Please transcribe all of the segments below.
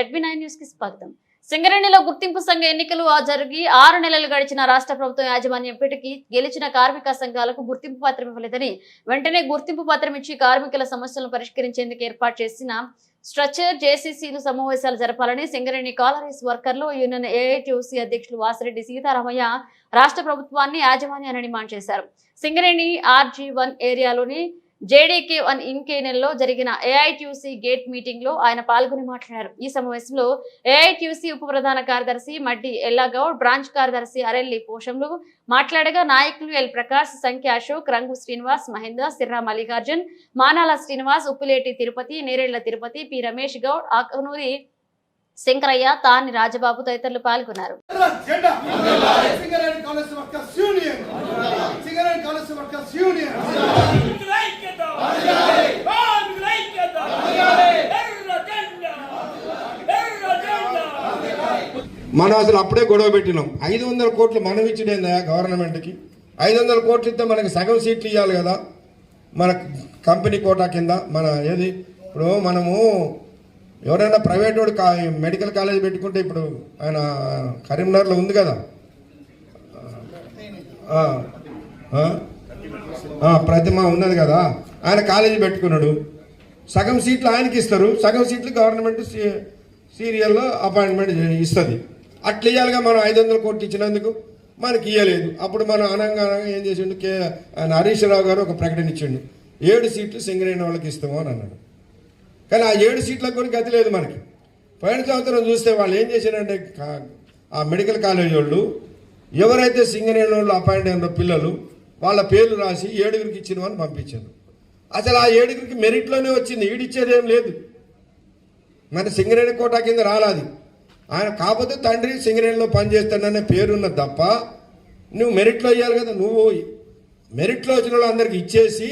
ZB nine న్యూస్కి స్వాగతం. సింగరేణిలో గుర్తింపు సంఘ ఎన్నికలు జరిగి ఆరు నెలలు గడిచిన రాష్ట్ర ప్రభుత్వం యాజమాన్యం ఇప్పటికీ గెలిచిన కార్మిక సంఘాలకు గుర్తింపు పత్రం ఇవ్వలేదని వెంటనే గుర్తింపు పత్రం ఇచ్చి కార్మికుల సమస్యలను పరిష్కరించేందుకు ఏర్పాటు చేసిన స్ట్రక్చర్ జేసీసీలు సమావేశాలు జరపాలని సింగరేణి కాలరీస్ వర్కర్లు యూనియన్ ఏఐటీయూసీ అధ్యక్షులు వాసిరెడ్డి సీతారామయ్య రాష్ట్ర ప్రభుత్వాన్ని యాజమాన్యాన్ని డిమాండ్ చేశారు. సింగరేణి ఆర్జీ వన్ ఏరియాలోని జేడీకే వన్ ఇంకేనెల్లో జరిగిన ఏఐటీయూసీ గేట్ మీటింగ్లో ఆయన పాల్గొని మాట్లాడారు. ఈ సమావేశంలో ఏఐటీయూసీ ఉప ప్రధాన కార్యదర్శి మడ్డి ఎల్లాగౌడ్ బ్రాంచ్ కార్యదర్శి అరెల్లి పోషంలు మాట్లాడగా నాయకులు ఎల్ ప్రకాష్ సంఖ్య అశోక్ రంగు శ్రీనివాస్ మహేంద్ర సిర్రా మల్లికార్జున్ మానాల శ్రీనివాస్ ఉప్పులేటి తిరుపతి నేరేళ్ళ తిరుపతి పి రమేష్ గౌడ్ ఆకనూరి శంకరయ్య తాని రాజబాబు తదితరులు పాల్గొన్నారు. కాలేజ్ యూనియన్ మనం అసలు అప్పుడే గొడవ పెట్టినాం. ఐదు వందల కోట్లు మనం ఇచ్చినదా గవర్నమెంట్కి? ఐదు వందల కోట్లు ఇస్తే మనకి సగం సీట్లు ఇవ్వాలి కదా. మన కంపెనీ కోటా కింద మన ఏది? ఇప్పుడు మనము ఎవరైనా ప్రైవేట్ వాడు కా మెడికల్ కాలేజ్ పెట్టుకుంటే ఇప్పుడు ఆయన కరీంనగర్లో ఉంది కదా. ప్రతిమ ఉన్నది కదా. ఆయన కాలేజీ పెట్టుకున్నాడు. సగం సీట్లు ఆయనకి ఇస్తారు. సగం సీట్లు గవర్నమెంట్ సీ- సీరియల్లో అపాయింట్మెంట్ ఇస్తుంది. అట్లా ఇవ్వాలిగా మనం ఐదు వందల కోట్లు ఇచ్చినందుకు? మనకి ఇవ్వలేదు అప్పుడు మనం అనంగా ఏం చేసిండు? కే హరీష్ రావు గారు ఒక ప్రకటన ఇచ్చిండు. ఏడు సీట్లు సింగరేణి వాళ్ళకి ఇస్తాము అని అన్నాడు. కానీ ఆ ఏడు సీట్లకు కూడా గతి లేదు మనకి. పోయిన సంవత్సరం చూస్తే వాళ్ళు ఏం చేశారంటే ఆ మెడికల్ కాలేజ్ వాళ్ళు ఎవరైతే సింగరేణి వాళ్ళు అపాయింట్ అయినారో పిల్లలు వాళ్ళ పేర్లు రాసి ఏడుగురికి ఇచ్చిన అని పంపించారు అసలు ఆ ఏడుగురికి మెరిట్లోనే వచ్చింది. ఈడిచ్చేది ఏం లేదు. మన సింగరేణి కోటా కింద రాలాది. ఆయన కాకపోతే తండ్రి సింగరేణిలో పనిచేస్తాడనే పేరున్నది తప్ప నువ్వు మెరిట్లో ఇవ్వాలి కదా. నువ్వు మెరిట్లో వచ్చిన వాళ్ళు అందరికి ఇచ్చేసి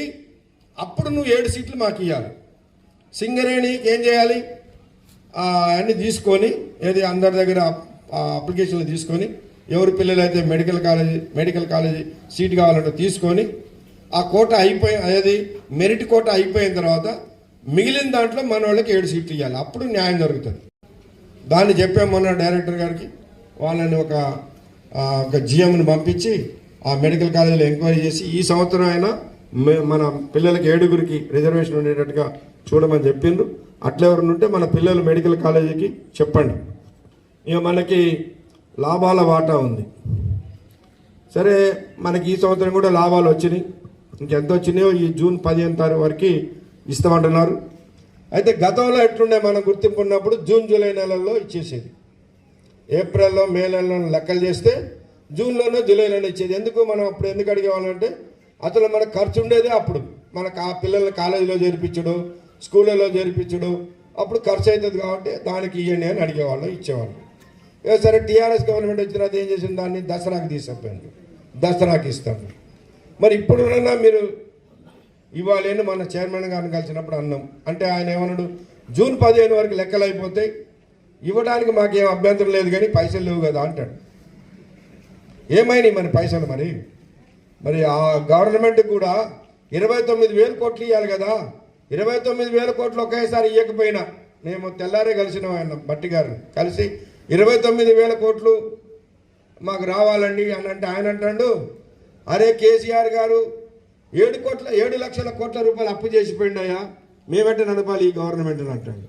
అప్పుడు నువ్వు ఏడు సీట్లు మాకు ఇవ్వాలి సింగరేణికి ఏం చేయాలి? ఆ, అన్ని తీసుకొని ఏది అందరి దగ్గర అప్లికేషన్లు తీసుకొని ఎవరి పిల్లలు అయితే medical college medical college seat కావాలంటే తీసుకొని ఆ కోట అయిపోయి అనేది మెరిట్ కోట అయిపోయిన తర్వాత మిగిలిన దాంట్లో మన వాళ్ళకి ఏడు సీట్లు ఇవ్వాలి అప్పుడు న్యాయం జరుగుతుంది. దాన్ని చెప్పాము మొన్న డైరెక్టర్ గారికి. వాళ్ళని ఒక ఒక జిఎంని పంపించి ఆ మెడికల్ కాలేజీలో ఎంక్వైరీ చేసి ఈ సంవత్సరం అయినా మే- మన పిల్లలకి ఏడుగురికి రిజర్వేషన్ ఉండేటట్టుగా చూడమని చెప్పిండ్రు అట్లా ఉంటే మన పిల్లలు మెడికల్ కాలేజీకి చెప్పండి. ఇక మనకి లాభాల వాటా ఉంది. సరే మనకి ఈ సంవత్సరం కూడా లాభాలు వచ్చినాయి. ఇంకెంత వచ్చినాయో ఈ జూన్ పదిహేను తారీఖు వరకు ఇస్తామంటున్నారు. అయితే గతంలో ఎట్లుండే మనం గుర్తింపు ఉన్నప్పుడు జూన్ జూలై నెలల్లో ఇచ్చేసేది. ఏప్రిల్లో మే నెలలో లెక్కలు చేస్తే జూన్లోనో జూలైలోనే ఇచ్చేది. ఎందుకు మనం అప్పుడు ఎందుకు అడిగేవాళ్ళంటే అసలు మనకు ఖర్చు ఉండేదే అప్పుడు. మనకు ఆ పిల్లల్ని కాలేజీలో చేర్పించడు స్కూళ్ళలో చేర్పించడు అప్పుడు ఖర్చు అవుతుంది కాబట్టి దానికి ఇవ్వండి అని అడిగేవాళ్ళం ఇచ్చేవాళ్ళం. సరే టీఆర్ఎస్ గవర్నమెంట్ వచ్చిన ఏం చేసింది దాన్ని? దసరాకి తీసుకుపోయింది దసరాకి ఇస్తాము. మరి ఇప్పుడున్నా మీరు ఇవాళ మన చైర్మన్ గారిని కలిసినప్పుడు అన్నాం. అంటే ఆయన ఏమన్నాడు? జూన్ పదిహేను వరకు లెక్కలు అయిపోతాయి ఇవ్వడానికి మాకేం అభ్యంతరం లేదు కానీ పైసలు లేవు కదా అంటాడు. ఏమైనాయి మరి పైసలు మరి? మరి ఆ గవర్నమెంట్ కూడా ఇరవై తొమ్మిది వేల కోట్లు ఇవ్వాలి కదా. ఇరవై తొమ్మిది వేల కోట్లు ఒకేసారి ఇవ్వకపోయినా మేము తెల్లారే కలిసినాం ఆయన బట్టి గారు. కలిసి ఇరవై తొమ్మిది వేల కోట్లు మాకు రావాలండి అని అంటే ఆయన అంటాడు. అరే కేసీఆర్ గారు ఏడు కోట్ల ఏడు లక్షల కోట్ల రూపాయలు అప్పు చేసిపోయినాయా మేమంటే నడపాలి ఈ గవర్నమెంట్ అంటాడు.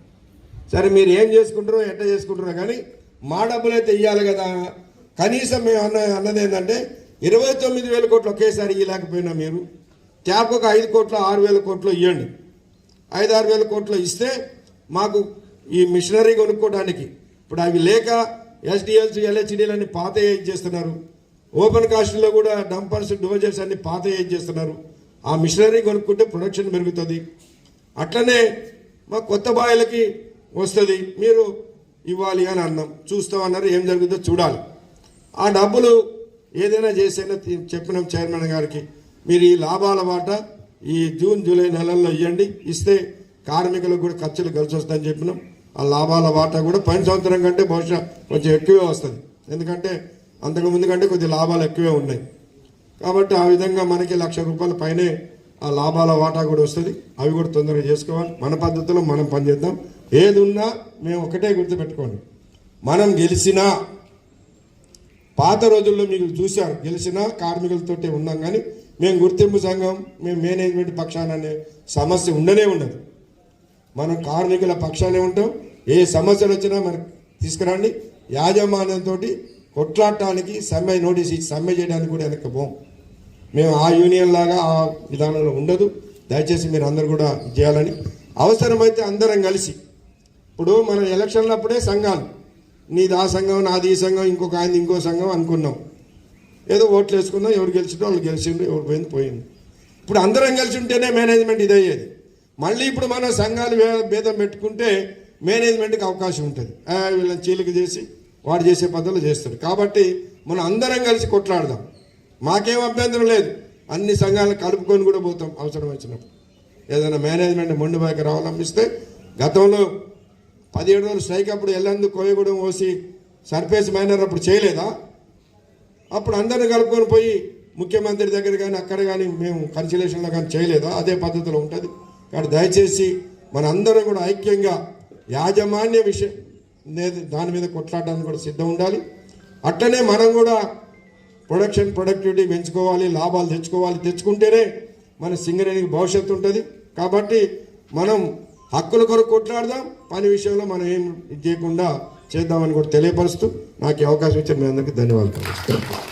సరే మీరు ఏం చేసుకుంటారో ఎట్ట చేసుకుంటారో కానీ మా డబ్బులు అయితే ఇవ్వాలి కదా. కనీసం మేము అన్న అన్నది ఏంటంటే ఇరవై తొమ్మిది వేల కోట్లు ఒకేసారి ఇవ్వలేకపోయినా మీరు. ట్యాప్ ఒక ఐదు కోట్లు ఆరు వేల కోట్లు ఇవ్వండి ఐదు ఆరు వేల కోట్లు ఇస్తే మాకు ఈ మిషనరీ కొనుక్కోవడానికి. ఇప్పుడు అవి లేక ఎస్డిఎల్సి ఎల్హెచ్డీలు పాత చేస్తున్నారు. ఓపెన్ కాస్ట్లో కూడా డంపర్స్ డోజర్స్ అన్ని పాత ఏం చేస్తున్నారు? ఆ మిషనరీ కొనుక్కుంటే ప్రొడక్షన్ పెరుగుతుంది. అట్లనే మా కొత్త బాయిలకి వస్తుంది. మీరు ఇవ్వాలి అని అన్నాం. చూస్తామన్నారు ఏం జరుగుతుందో చూడాలి. ఆ డబ్బులు ఏదైనా చేసైనా చెప్పినాం చైర్మన్ గారికి. మీరు ఈ లాభాల వాట ఈ జూన్ జూలై నెలల్లో ఇవ్వండి ఇస్తే కార్మికులకు కూడా ఖర్చులు కలిసి వస్తాయని చెప్పినాం. ఆ లాభాల వాటా కూడా పది సంవత్సరం కంటే బహుశా కొంచెం ఎక్కువే వస్తుంది. ఎందుకంటే అంతకు ముందు కంటే కొద్ది లాభాలు ఎక్కువే ఉన్నాయి. కాబట్టి ఆ విధంగా మనకి లక్ష రూపాయల పైనే ఆ లాభాల వాటా కూడా వస్తుంది. అవి కూడా తొందరగా చేసుకోవాలి. మన పద్ధతిలో మనం పనిచేద్దాం. ఏది ఉన్నా మేము ఒకటే గుర్తుపెట్టుకోండి. మనం గెలిచినా పాత రోజుల్లో మీకు చూశారు గెలిచినా కార్మికులతోటే ఉన్నాం కానీ మేము గుర్తింపు సంఘం మేము మేనేజ్మెంట్ పక్షాన అనే సమస్య ఉండనే ఉండదు. మనం కార్మికుల పక్షానే ఉంటాం. ఏ సమస్యలు వచ్చినా మనకు తీసుకురండి. యాజమాన్యంతో కొట్లాడటానికి సమ్మె నోటీస్ ఇచ్చి సమ్మె చేయడానికి కూడా వెనక్కి పోం. మేము ఆ యూనియన్ లాగా ఆ విధానంలో ఉండదు. దయచేసి మీరు అందరు కూడా చేయాలని. అవసరమైతే అందరం కలిసి. ఇప్పుడు మన ఎలక్షన్లప్పుడే సంఘాలు. నీది ఆ సంఘం నాది ఈ సంఘం ఇంకొక ఆయన ఇంకో సంఘం అనుకున్నాం. ఏదో ఓట్లు వేసుకున్నాం ఎవరు గెలిచిండో వాళ్ళు గెలిచిండ్రు ఎవరు పోయింది పోయింది. ఇప్పుడు అందరం కలిసి ఉంటేనే మేనేజ్మెంట్ ఇది అయ్యేది మళ్ళీ ఇప్పుడు మన సంఘాలు భేదం పెట్టుకుంటే మేనేజ్మెంట్కి అవకాశం ఉంటుంది. వీళ్ళని చీలిక చేసి వాడు చేసే పద్ధతులు చేస్తాడు. కాబట్టి మనం అందరం కలిసి కొట్లాడదాం. మాకేం అభ్యంతరం లేదు. అన్ని సంఘాలను కలుపుకొని కూడా పోతాం అవసరం వచ్చినప్పుడు. ఏదైనా మేనేజ్మెంట్ మొండి పైకి అవలంబిస్తే గతంలో పదిహేడు రోజులు స్ట్రైక్ అప్పుడు ఎల్లందు కోయగూడెం పోసి సర్ఫేస్ మైనర్ అప్పుడు చేయలేదా? అప్పుడు అందరిని కలుపుకొని పోయి ముఖ్యమంత్రి దగ్గర కానీ అక్కడ కానీ మేము కన్సిలేషన్లో కానీ చేయలేదా? అదే పద్ధతిలో ఉంటుంది. కాబట్టి దయచేసి మన అందరం కూడా ఐక్యంగా యాజమాన్య విషయం దాని మీద కొట్లాడడానికి కూడా సిద్ధం ఉండాలి. అట్లనే మనం కూడా ప్రొడక్షన్ ప్రొడక్టివిటీ పెంచుకోవాలి లాభాలు తెచ్చుకోవాలి. తెచ్చుకుంటేనే మన సింగరేణికి భవిష్యత్తు ఉంటుంది. కాబట్టి మనం హక్కుల కొరకు కొట్లాడదాం. పని విషయంలో మనం ఏం ఇది చేయకుండా చేద్దామని కూడా తెలియపరుస్తూ నాకు అవకాశం ఇచ్చిన మీ అందరికీ ధన్యవాదాలు.